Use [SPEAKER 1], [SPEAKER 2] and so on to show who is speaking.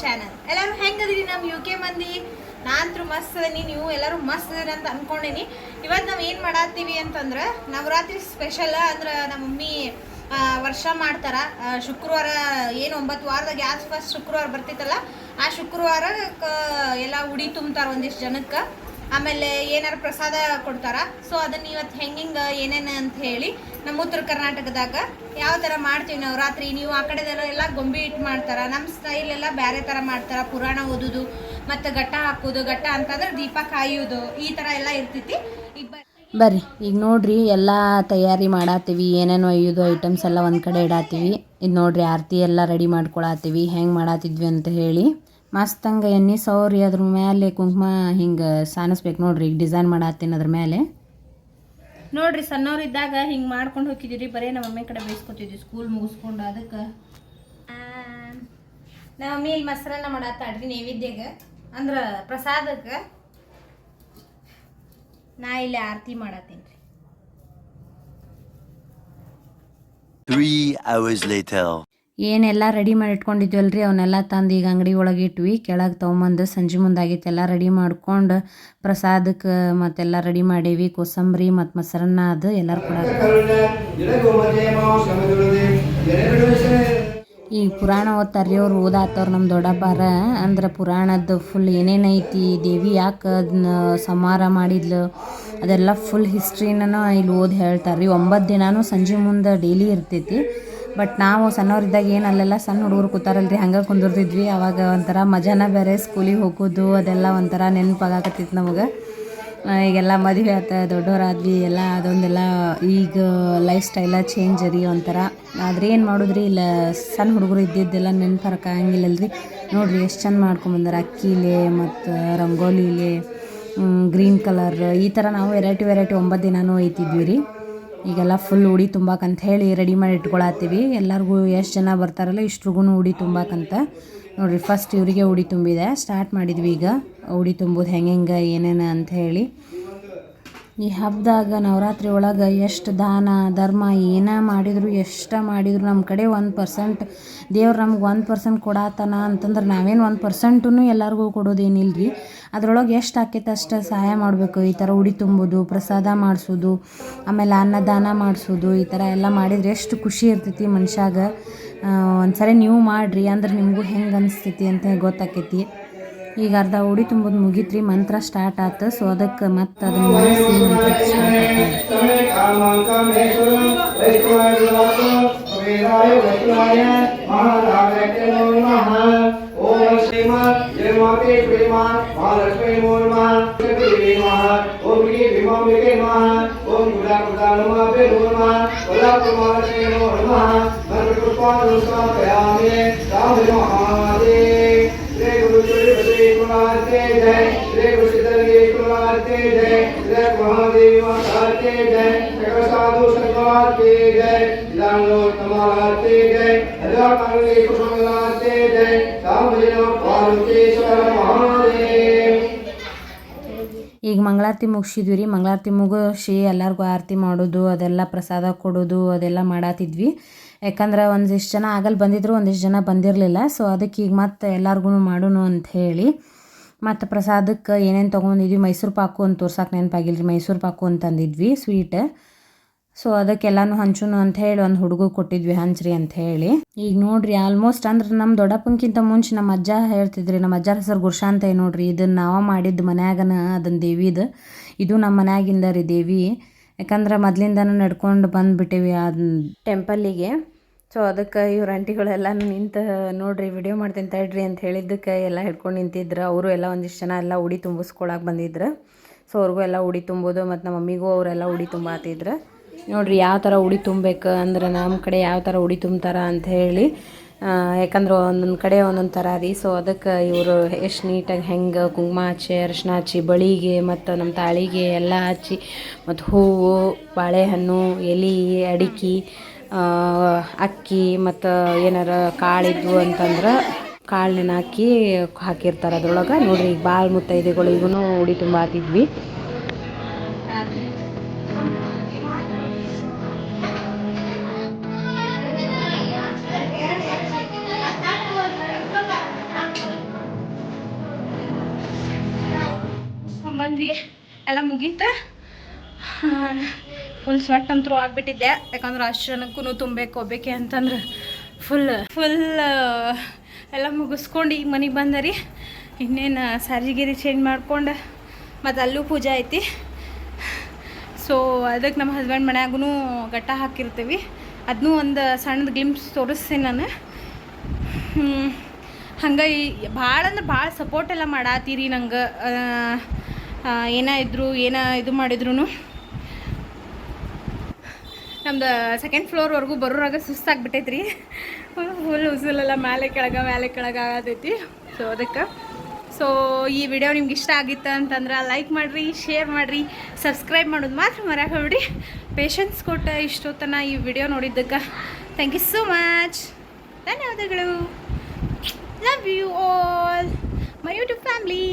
[SPEAKER 1] Channel ಎಲ್ಲರೂ ಹೆಂಗದ್ರಿ ನಮ್ಮ U K ಮಂದಿ? ನಾನಂತೂ ಮಸ್ತ್ ಅದೀನಿ, ನೀವು ಎಲ್ಲರೂ ಮಸ್ತ್ ಅದೀರಿ ಅಂತ ಅಂದ್ಕೊಂಡೇನಿ ಇವತ್ತು ನಾವು ಏನು ಮಾಡತ್ತೀವಿ ಅಂತಂದ್ರೆ, ನವರಾತ್ರಿ ಸ್ಪೆಷಲ್ ಅಂದ್ರೆ ನಮ್ಮ ಮಮ್ಮಿ ವರ್ಷ ಮಾಡ್ತಾರ. ಶುಕ್ರವಾರ ಏನು ಒಂಬತ್ತು ವಾರದಾಗ ಯಾವ ಫಸ್ಟ್ ಶುಕ್ರವಾರ ಬರ್ತಿತ್ತಲ್ಲ, ಆ ಶುಕ್ರವಾರ ಎಲ್ಲ ಉಡಿ ತುಂಬ್ತಾರೆ ಒಂದಿಷ್ಟು ಜನಕ್ಕೆ. ಆಮೇಲೆ ಏನಾರು ಪ್ರಸಾದ ಕೊಡ್ತಾರ? ಸೊ ಅದನ್ನ ಇವತ್ತು ಹೆಂಗಿಂಗ, ಏನೇನು ಅಂತ ಹೇಳಿ ನಮ್ಮ ಉತ್ತರ ಕರ್ನಾಟಕದಾಗ ಯಾವ ಥರ ಮಾಡ್ತೀವಿ ನಾವು? ರಾತ್ರಿ ನೀವು ಆ ಕಡೆದೆಲ್ಲ ಗೊಂಬೆ ಇಟ್ಟು ಮಾಡ್ತಾರ? ನಮ್ಮ ಸ್ಟೈಲ್ ಎಲ್ಲ ಬೇರೆ ಥರ ಮಾಡ್ತಾರ? ಪುರಾಣ ಓದೋದು, ಮತ್ತು ಘಟ್ಟ ಹಾಕೋದು, ಘಟ್ಟ ಅಂತಂದ್ರೆ ದೀಪ ಕಾಯೋದು, ಈ ಥರ ಎಲ್ಲ ಇರ್ತೈತಿ. ಈಗ
[SPEAKER 2] ಬರ್ರಿ, ಈಗ ನೋಡ್ರಿ ಎಲ್ಲ ತಯಾರಿ ಮಾಡಾತೀವಿ ಏನೇನು ಒಯ್ಯೋದು ಐಟಮ್ಸ್ ಎಲ್ಲ ಒಂದು ಕಡೆ ಇಡಾತೀವಿ ಇದು ನೋಡ್ರಿ, ಆರತಿ ಎಲ್ಲ ರೆಡಿ ಮಾಡ್ಕೊಳತ್ತೀವಿ, ಹೆಂಗೆ ಮಾಡಾತಿದ್ವಿ ಅಂತ ಹೇಳಿ. ಮಸ್ತ್ ಹಂಗೆ ಎಣ್ಣೆ ಸೌರಿ ಅದ್ರ ಮೇಲೆ ಕುಂಕುಮ ಹಿಂಗೆ ಸಾನಿಸ್ಬೇಕು ನೋಡ್ರಿ ಈಗ ಡಿಸೈನ್ ಮಾಡತ್ತೀನಿ ಅದ್ರ ಮೇಲೆ
[SPEAKER 1] ನೋಡ್ರಿ ಸಣ್ಣವ್ರಿದ್ದಾಗ ಹಿಂಗೆ ಮಾಡ್ಕೊಂಡು ಹೋಗಿದ್ದೀರಿ ಬರೀ ನಮ್ಮ ಮಮ್ಮಿ ಕಡೆ ಬೇಯಿಸ್ಕೊತಿದ್ವಿ ಸ್ಕೂಲ್ ಮುಗಿಸ್ಕೊಂಡು ಅದಕ್ಕೆ. ನಮ್ಮ ಮಮ್ಮಿ ಇಲ್ಲಿ ಮೊಸರನ್ನ ಮಾಡತ್ತಾಡ್ರಿ ನೈವೇದ್ಯಗ. ಅಂದ್ರೆ ಪ್ರಸಾದಕ್ಕೆ ನಾ ಇಲ್ಲಿ ಆರತಿ ಮಾಡತ್ತೀನಿ ರೀ
[SPEAKER 3] Three hours later.
[SPEAKER 2] ಏನೆಲ್ಲ ರೆಡಿ ಮಾಡಿ ರೀ ಅವನ್ನೆಲ್ಲ ತಂದು ಈಗ ಅಂಗಡಿ ಒಳಗೆ ಇಟ್ವಿ. ಕೆಳಗೆ ತೊಗೊಂಬಂದು ಸಂಜೆ ಮುಂದಾಗಿತ್ತು. ಎಲ್ಲ ರೆಡಿ ಮಾಡ್ಕೊಂಡು ಪ್ರಸಾದಕ್ಕೆ ಮತ್ತೆಲ್ಲ ರೆಡಿ ಮಾಡೀವಿ. ಕೋಸಂಬರಿ ಮತ್ತು ಮೊಸರನ್ನ ಅದು ಎಲ್ಲರೂ ಕೂಡ ಈ ಪುರಾಣ ಓದ್ತಾರೆ ಅವ್ರು. ಓದಾತವ್ರು ನಮ್ಮ ದೊಡ್ಡಪ್ಪಾರ ಅಂದ್ರೆ ಪುರಾಣದ್ದು ಫುಲ್ ಏನೇನೈತಿ ದೇವಿ ಯಾಕೆ ಅದನ್ನ ಸಮಾರ ಮಾಡಿದ್ಲು, ಅದೆಲ್ಲ ಫುಲ್ ಹಿಸ್ಟ್ರಿನ ಇಲ್ಲಿ ಓದಿ ಹೇಳ್ತಾರೆ ರೀ ಒಂಬತ್ತು ದಿನಾನು ಸಂಜೆ ಮುಂದೆ ಡೈಲಿ ಇರ್ತೈತಿ. ಬಟ್ ನಾವು ಸಣ್ಣವ್ರಿದ್ದಾಗ ಏನು ಅಲ್ಲೆಲ್ಲ ಸಣ್ಣ ಹುಡುಗರು ಕೂತಾರಲ್ರಿ, ಹಂಗೆ ಕುಂದಿರ್ತಿದ್ವಿ. ಅವಾಗ ಒಂಥರ ಮಜಾನ ಬೇರೆ ಸ್ಕೂಲಿಗೆ ಹೋಗೋದು, ಅದೆಲ್ಲ ಒಂಥರ ನೆನಪಾಗತ್ತಿತ್ತು ನಮಗೆ. ಈಗೆಲ್ಲ ಮದುವೆ ಆತ ದೊಡ್ಡವರಾದ್ವಿ ಎಲ್ಲ ಅದೊಂದೆಲ್ಲ ಈಗ ಲೈಫ್ ಸ್ಟೈಲ ಚೇಂಜ್ ರೀ ಒಂಥರ. ಆದರೆ ಏನು ಮಾಡಿದ್ರಿ, ಇಲ್ಲ ಸಣ್ಣ ಹುಡುಗರು ಇದ್ದಿದ್ದೆಲ್ಲ ನೆನಪರಕ ಹಂಗಿಲ್ಲಲ್ರಿ ನೋಡ್ರಿ ಎಷ್ಟು ಚಂದ ಮಾಡ್ಕೊಂಬಂದಾರ ಅಕ್ಕಿಲೆ ಮತ್ತು ರಂಗೋಲಿಲೆ ಗ್ರೀನ್ ಕಲರ್ ಈ ಥರ ನಾವು ವೆರೈಟಿ ವೆರೈಟಿ ಒಂಬತ್ತು ದಿನಾನೂ ಒಯ್ತಿದ್ವಿ ರೀ. ಈಗೆಲ್ಲ ಫುಲ್ ಉಡಿ ತುಂಬಾಕಂತ ಹೇಳಿ ರೆಡಿ ಮಾಡಿ ಇಟ್ಕೊಳತ್ತೀವಿ. ಎಲ್ಲರಿಗೂ ಎಷ್ಟು ಜನ ಬರ್ತಾರಲ್ಲ ಇಷ್ಟ್ರಿಗೂ ಉಡಿ ತುಂಬಾಕಂತ. ನೋಡಿರಿ ಫಸ್ಟ್ ಇವರಿಗೆ ಉಡಿ ತುಂಬಿದೆ. ಸ್ಟಾರ್ಟ್ ಮಾಡಿದ್ವಿ ಈಗ. ಉಡಿ ತುಂಬೋದು ಹೆಂಗೆ ಹೆಂಗೆ ಏನೇನು ಅಂತ ಹೇಳಿ. ಈ ಹಬ್ಬದಾಗ ನವರಾತ್ರಿ ಒಳಗೆ ಎಷ್ಟು ದಾನ, ಧರ್ಮ, ಏನೇ ಮಾಡಿದರೂ, ಎಷ್ಟು ಮಾಡಿದರೂ ನಮ್ಮ ಕಡೆ ಒಂದು ಪರ್ಸೆಂಟ್, ದೇವ್ರು ನಮ್ಗೆ ಒಂದು ಪರ್ಸೆಂಟ್ ಕೊಡಾತನ ಅಂತಂದ್ರೆ ನಾವೇನು ಒಂದು ಪರ್ಸೆಂಟೂ ಎಲ್ಲರಿಗೂ ಕೊಡೋದೇನಿಲ್ಲ ರೀ ಅದ್ರೊಳಗೆ ಎಷ್ಟು ಆಕೈತೆ ಅಷ್ಟು ಸಹಾಯ ಮಾಡಬೇಕು. ಈ ಥರ ಉಡಿ ತುಂಬೋದು, ಪ್ರಸಾದ ಮಾಡಿಸೋದು, ಆಮೇಲೆ ಅನ್ನದಾನ ಮಾಡಿಸೋದು, ಈ ಥರ ಎಲ್ಲ ಮಾಡಿದ್ರೆ ಎಷ್ಟು ಖುಷಿ ಇರ್ತೈತಿ ಮನುಷ್ಯಾಗ. ಒಂದ್ಸರಿ ನೀವು ಮಾಡಿರಿ ಅಂದ್ರೆ ನಿಮಗೂ ಹೆಂಗೆ ಅನಿಸ್ತೈತಿ ಅಂತ ಗೊತ್ತಾಕೈತಿ. ಈಗ ಅರ್ಧ ಉಡಿ ತುಂಬೋದು ಮುಗೀತ್ರಿ ಮಂತ್ರ ಸ್ಟಾರ್ಟ್ ಆತು ಸೊ ಅದಕ್ಕೆ ಮತ್ತೆ ಅದನ್ನ
[SPEAKER 4] ಕುಮಾರತೆ ಜೈ. ಶ್ರೀ ಕೃಷ್ಣದಲ್ಲಿ ಕುಮಾರತೆ ಜೈ. ಶ್ರೀ ಮಹಾದೇವಿ ಮಾತಾತೆ ಜೈ. ಸಕಲ ಸಾಧು ಸಂಘಾತೆ ಜೈ. ಇದಾಂಗೋ ತಮಾರಾತೆ ಜೈ. ಹರಿಹರ ಕಾಂಗ್ರೆಸ್ ಕುಸುಮಲಾತೆ ಜೈ. ಸಾಮಜನ ಪಾರ್ವತೇಶ್ವರ ಮಹಾದೇವ್.
[SPEAKER 2] ಈಗ ಮಂಗಳಾರತಿ ಮುಗಿಸಿದ್ವಿ ರೀ. ಮಂಗಳಾರತಿ ಮುಗಿಸಿ ಎಲ್ಲರಿಗೂ ಆರತಿ ಮಾಡೋದು, ಅದೆಲ್ಲ ಪ್ರಸಾದ ಕೊಡೋದು, ಅದೆಲ್ಲ ಮಾಡತ್ತಿದ್ವಿ ಯಾಕಂದ್ರೆ ಒಂದಿಷ್ಟು ಜನ ಆಗಲ್ಲಿ ಬಂದಿದ್ರು, ಒಂದಿಷ್ಟು ಜನ ಬಂದಿರಲಿಲ್ಲ. ಸೊ ಅದಕ್ಕೆ ಈಗ ಮತ್ತೆ ಎಲ್ಲರಿಗೂ ಮಾಡೋಣ ಅಂತ ಹೇಳಿ. ಮತ್ತು ಪ್ರಸಾದಕ್ಕೆ ಏನೇನು ತೊಗೊಂಡಿದ್ವಿ, ಮೈಸೂರು ಪಾಕು ಅಂತ ತೋರ್ಸಕ್ಕೆ ನೆನಪಾಗಿಲ್ಲ ರೀ ಮೈಸೂರು ಪಾಕು ಅಂತಂದಿದ್ವಿ ಸ್ವೀಟ್ ಸೊ ಅದಕ್ಕೆಲ್ಲಾನು ಹಂಚುನು ಅಂತ ಹೇಳಿ ಒಂದು ಹುಡುಗ ಕೊಟ್ಟಿದ್ವಿ ಹಂಚ್ರಿ ಅಂತ ಹೇಳಿ. ಈಗ ನೋಡ್ರಿ ಆಲ್ಮೋಸ್ಟ್ ಅಂದ್ರೆ ನಮ್ಮ ದೊಡ್ಡಪ್ಪನಕ್ಕಿಂತ ಮುಂಚೆ ನಮ್ಮ ಅಜ್ಜ ಹೇಳ್ತಿದ್ರಿ ನಮ್ಮ ಅಜ್ಜರ ಹೆಸರು ಗುರ್ಶಾಂತ ನೋಡ್ರಿ ಇದನ್ನ ನಾವು ಮಾಡಿದ್ದು ಮನ್ಯಾಗನ ಅದನ್ನ ದೇವಿದು. ಇದು ನಮ್ಮ ಮನ್ಯಾಗಿಂದ ರೀ ದೇವಿ. ಯಾಕಂದ್ರೆ ಮೊದ್ಲಿಂದನೂ ನಡ್ಕೊಂಡು ಬಂದುಬಿಟ್ಟಿವಿ ಆ ಟೆಂಪಲ್ಲಿಗೆ ಸೊ ಅದಕ್ಕೆ ಇವ್ರ ಆಂಟಿಗಳೆಲ್ಲ ನಿಂತು, ನೋಡ್ರಿ ವಿಡಿಯೋ ಮಾಡ್ತೀನಿ ತಡ್ರಿ ಅಂತ ಹೇಳಿದ್ದಕ್ಕೆ ಎಲ್ಲ ಹಿಡ್ಕೊಂಡು ನಿಂತಿದ್ರು. ಅವರು ಎಲ್ಲ ಒಂದಿಷ್ಟು ಜನ ಎಲ್ಲ ಉಡಿ ತುಂಬಿಸ್ಕೊಳಕ್ಕೆ ಬಂದಿದ್ರು. ಸೊ ಅವ್ರಿಗೂ ಎಲ್ಲ ಉಡಿ ತುಂಬೋದು ಮತ್ತು ನಮ್ಮ ಮಮ್ಮಿಗೂ ಅವರೆಲ್ಲ ಉಡಿ ತುಂಬಾತಿದ್ರು ನೋಡ್ರಿ ಯಾವ ಥರ ಉಡಿ ತುಂಬಬೇಕು ಅಂದ್ರೆ ನಮ್ಮ ಕಡೆ ಯಾವ ಥರ ಉಡಿ ತುಂಬ್ತಾರ ಅಂತ ಹೇಳಿ. ಯಾಕಂದ್ರೆ ಒಂದೊಂದು ಕಡೆ ಒಂದೊಂದು ಥರ ರೀ ಸೊ ಅದಕ್ಕೆ ಇವರು ಎಷ್ಟು ನೀಟಾಗಿ ಹೆಂಗೆ ಕುಂಕುಮ ಹಚ್ಚಿ ಅರಿಶಿನ ಹಚ್ಚಿ, ಬಳಿಗೆ ಮತ್ತು ನಮ್ಮ ತಾಳಿಗೆ ಎಲ್ಲ ಹಚ್ಚಿ, ಮತ್ತು ಹೂವು, ಬಾಳೆಹಣ್ಣು, ಎಲೆ, ಅಡಿಕೆ ಅಕ್ಕಿ ಮತ್ತು ಏನಾರ ಕಾಳಿದ್ವು ಅಂತಂದ್ರೆ ಕಾಳು ನೆನಾಕಿ ಹಾಕಿರ್ತಾರೆ ಅದ್ರೊಳಗೆ. ನೋಡ್ರಿ ಈಗ ಭಾಳ ಮುತ್ತೈದೆಗಳು ಈಗೂ ಉಡಿ ತುಂಬ ಹಾತಿದ್ವಿ
[SPEAKER 1] ಬಂದ್ವಿ ಎಲ್ಲ ಮುಗೀತಾ? ಫುಲ್ ಸ್ವೆಟ್ ಅಂತೂ ಆಗಿಬಿಟ್ಟಿದ್ದೆ. ಯಾಕಂದ್ರೆ ಅಷ್ಟು ಜನಕ್ಕೂ ತುಂಬಬೇಕು ಹೋಗ್ಬೇಕೆ ಅಂತಂದ್ರೆ ಫುಲ್ ಫುಲ್ ಎಲ್ಲ ಮುಗಿಸ್ಕೊಂಡು ಈಗ ಮನೆಗೆ ಬಂದರಿ ಇನ್ನೇನು ಸಾರಿಗಿರಿ ಚೇಂಜ್ ಮಾಡ್ಕೊಂಡು. ಮತ್ತು ಅಲ್ಲೂ ಪೂಜೆ ಐತಿ. ಸೊ ಅದಕ್ಕೆ ನಮ್ಮ ಹಸ್ಬೆಂಡ್ ಮನ್ಯಾಗೂ ಗಟ್ಟ ಹಾಕಿರ್ತೀವಿ. ಅದನ್ನೂ ಒಂದು ಸಣ್ಣದ ಗ್ಲಿಮ್ಸ್ ತೋರಿಸ್ತೀನಿ ನಾನು. ಹಂಗೆ ಭಾಳ ಅಂದ್ರೆ ಭಾಳ ಸಪೋರ್ಟ್ ಎಲ್ಲ ಮಾಡಾತೀರಿ ನಂಗೆ. ಏನ ಇದ್ರು, ಏನ ಇದು ಮಾಡಿದ್ರು ನಮ್ದು ಸೆಕೆಂಡ್ ಫ್ಲೋರ್ವರೆಗೂ ಬರೋರಾಗ ಸುಸ್ತಾಗ್ಬಿಟ್ಟೈತೆ ರೀ ಫುಲ್ ಉಸುಲೆಲ್ಲ ಮೇಲೆ ಕೆಳಗೆ ಮೇಲೆ ಕೆಳಗೆ ಆಗತೈತಿ. ಸೊ ಅದಕ್ಕೆ. ಸೊ ಈ ವಿಡಿಯೋ ನಿಮ್ಗೆ ಇಷ್ಟ ಆಗಿತ್ತು ಅಂತಂದ್ರೆ ಲೈಕ್ ಮಾಡಿರಿ ಶೇರ್ ಮಾಡಿರಿ ಸಬ್ಸ್ಕ್ರೈಬ್ ಮಾಡೋದು ಮಾತ್ರ ಮರ್ಯಾಕ ಹೋಗ್ಬಿಡಿ ಪೇಷನ್ಸ್ ಕೊಟ್ಟ ಇಷ್ಟೊತ್ತನ ಈ ವಿಡಿಯೋ ನೋಡಿದ್ದಕ್ಕೆ. ಥ್ಯಾಂಕ್ ಯು ಸೋ ಮಚ್ ಧನ್ಯವಾದಗಳು. Love you all my YouTube family